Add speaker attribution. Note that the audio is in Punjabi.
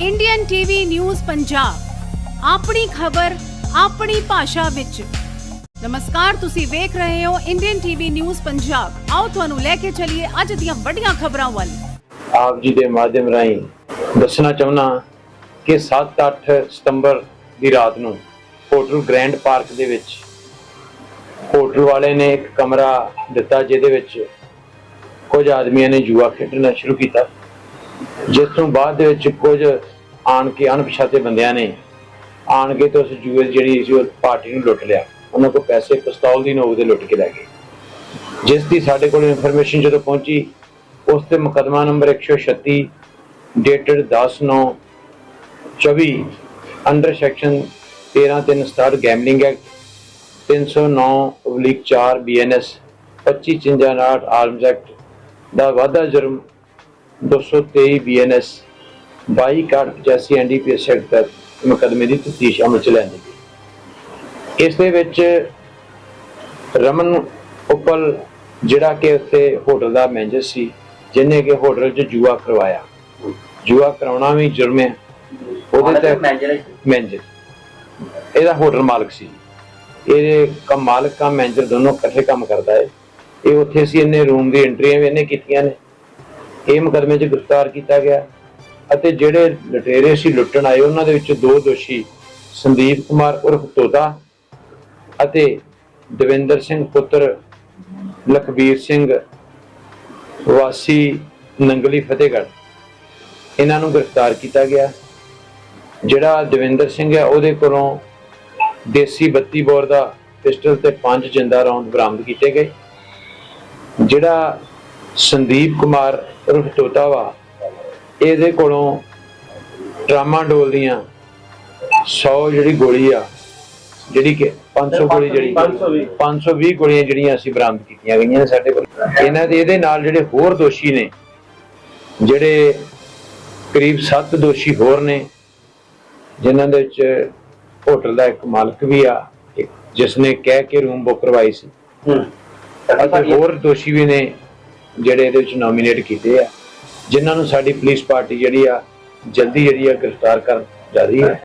Speaker 1: ਇੰਡੀਅਨ ਟੀਵੀ ਨਿਊਜ਼ ਪੰਜਾਬ ਆਪਣੀ ਖਬਰ, ਆਪਣੀ ਭਾਸ਼ਾ ਵਿੱਚ। ਨਮਸਕਾਰ, ਤੁਸੀਂ ਵੇਖ ਰਹੇ ਹੋ ਇੰਡੀਅਨ ਟੀਵੀ ਨਿਊਜ਼ ਪੰਜਾਬ ਆਓ ਤੁਹਾਨੂੰ ਲੈ ਕੇ ਚੱਲੀਏ ਅੱਜ ਦੀਆਂ ਵੱਡੀਆਂ ਖਬਰਾਂ ਵੱਲ।
Speaker 2: ਆਪ ਜੀ ਦੇ ਮਾਧਿਅਮ ਰਾਹੀਂ ਦੱਸਣਾ ਚਾਹੁੰਦਾ ਕਿ 7-8 ਸਤੰਬਰ ਦੀ ਰਾਤ ਨੂੰ ਹੋਟਲ ਗ੍ਰੈਂਡ ਪਾਰਕ ਦੇ ਵਿੱਚ ਹੋਟਲ ਵਾਲੇ ਨੇ ਇੱਕ ਕਮਰਾ ਦਿੱਤਾ, ਜਿਹਦੇ ਵਿੱਚ ਕੁਝ ਆਦਮੀਆਂ ਨੇ ਜੂਆ ਖੇਡਣਾ ਸ਼ੁਰੂ ਕੀਤਾ। ਜਿਸ ਤੋਂ ਬਾਅਦ ਦੇ ਵਿੱਚ ਕੁਝ ਆਣ ਕੇ ਅਣਪਛਾਤੇ ਬੰਦਿਆਂ ਨੇ ਆਣ ਕੇ ਤੇ ਉਸ ਜੂਏ ਜਿਹੜੀ ਸੀ ਉਹ ਪਾਰਟੀ ਨੂੰ ਲੁੱਟ ਲਿਆ। ਉਹਨਾਂ ਕੋਲ ਪੈਸੇ, ਪਿਸਤੌਲ ਦੀ ਨੋਕ ਦੇ ਲੁੱਟ ਕੇ ਲੈ ਗਏ। ਜਿਸ ਦੀ ਸਾਡੇ ਕੋਲ ਇਨਫੋਰਮੇਸ਼ਨ ਜਦੋਂ ਪਹੁੰਚੀ, ਉਸ ਤੇ ਮੁਕਦਮਾ number 136 dated 10/9 24 under section 13367 gambling act 309 4 BNS 2559 arms act ਦਾ ਵਾਧਾ ਜੁਰਮ 223 ਬੀਐਨਐਸ 22 ਕਾਰਡ 85 ਐਨਡੀਪੀਐਸ ਐਕਟ ਤੱਕ ਮੁਕਦਮੇ ਦੀ ਤਫਤੀਸ਼ ਅਮਲ ਚ ਲੈਂਦੀ ਗਈ ਇਸ ਦੇ ਵਿੱਚ ਰਮਨ ਉਪਲ ਜਿਹੜਾ ਕਿ ਉੱਥੇ ਹੋਟਲ ਦਾ ਮੈਨੇਜਰ ਸੀ ਜਿਹਨੇ ਕਿ ਹੋਟਲ 'ਚ ਜੂਆ ਕਰਵਾਇਆ। ਜੂਆ ਕਰਾਉਣਾ ਵੀ ਜੁਰਮ ਹੈ। ਉਹਦੇ ਤੇ ਮੈਨੇਜਰ ਇਹਦਾ ਹੋਟਲ ਮਾਲਕ ਸੀ। ਇਹਦੇ ਕਮ ਮਾਲਕ ਕਮ ਮੈਨੇਜਰ ਦੋਨੋਂ ਇਕੱਠੇ ਕੰਮ ਕਰਦਾ ਹੈ। ਇਹ ਉੱਥੇ ਸੀ ਇਹਨੇ ਰੂਮ ਦੀ ਐਂਟਰੀਆਂ ਵੀ ਇਹਨੇ ਕੀਤੀਆਂ ਨੇ। ਇਹ ਮੁਕਦਮੇ 'ਚ ਗ੍ਰਿਫਤਾਰ ਕੀਤਾ ਗਿਆ ਅਤੇ ਜਿਹੜੇ ਲਟੇਰੇ ਸੀ ਲੁੱਟਣ ਆਏ, ਉਹਨਾਂ ਦੇ ਵਿੱਚ ਦੋ ਦੋਸ਼ੀ ਸੰਦੀਪ ਕੁਮਾਰ ਉਰਫ ਤੋਤਾ ਅਤੇ ਦਵਿੰਦਰ ਸਿੰਘ ਪੁੱਤਰ ਲਖਬੀਰ ਸਿੰਘ ਵਾਸੀ ਨੰਗਲੀ ਫਤਿਹਗੜ੍ਹ। ਇਹਨਾਂ ਨੂੰ ਗ੍ਰਿਫਤਾਰ ਕੀਤਾ ਗਿਆ। ਜਿਹੜਾ ਦਵਿੰਦਰ ਸਿੰਘ ਹੈ, ਉਹਦੇ ਕੋਲੋਂ ਦੇਸੀ 32 ਬੋਰ ਦਾ ਪਿਸਟਲ ਤੇ ਪੰਜ ਜਿੰਦਾ ਰੌਂਦ ਬਰਾਮਦ ਕੀਤੇ ਗਏ। ਜਿਹੜਾ ਸੰਦੀਪ ਕੁਮਾਰ ਉਰਫ ਤੋਤਾ ਵਾ ਇਹਦੇ ਕੋਲੋਂ ਟਰਾਮਾਡੋਲ ਦੀਆਂ 100 ਜਿਹੜੀ ਗੋਲੀ ਆ ਜਿਹੜੀ ਕਿ 500 ਗੋਲੀ ਜਿਹੜੀ
Speaker 3: 520
Speaker 2: 520 ਗੋਲੀਆਂ ਜਿਹੜੀਆਂ ਅਸੀਂ ਬਰਾਮਦ ਕੀਤੀਆਂ ਗਈਆਂ ਨੇ ਸਾਡੇ ਕੋਲ। ਇਹਨਾਂ ਦੇ ਇਹਦੇ ਨਾਲ ਜਿਹੜੇ ਹੋਰ ਦੋਸ਼ੀ ਨੇ ਜਿਹੜੇ ਕਰੀਬ 7 ਦੋਸ਼ੀ ਹੋਰ ਨੇ ਜਿਨ੍ਹਾਂ ਦੇ ਵਿੱਚ ਹੋਟਲ ਦਾ ਇੱਕ ਮਾਲਕ ਵੀ ਆ ਜਿਸ ਨੇ ਕਹਿ ਕੇ ਰੂਮ ਬੁੱਕ ਕਰਵਾਈ ਸੀ। ਅਤੇ ਹੋਰ ਦੋਸ਼ੀ ਵੀ ਨੇ ਜਿਹੜੇ ਇਹਦੇ ਵਿੱਚ ਨੋਮੀਨੇਟ ਕੀਤੇ ਆ, ਜਿਨ੍ਹਾਂ ਨੂੰ ਸਾਡੀ ਪੁਲਿਸ ਪਾਰਟੀ ਜਿਹੜੀ ਆ, ਜਲਦੀ ਜਿਹੜੀ ਆ ਗ੍ਰਿਫਤਾਰ ਕਰਨ ਜਾ ਰਹੀ ਹੈ।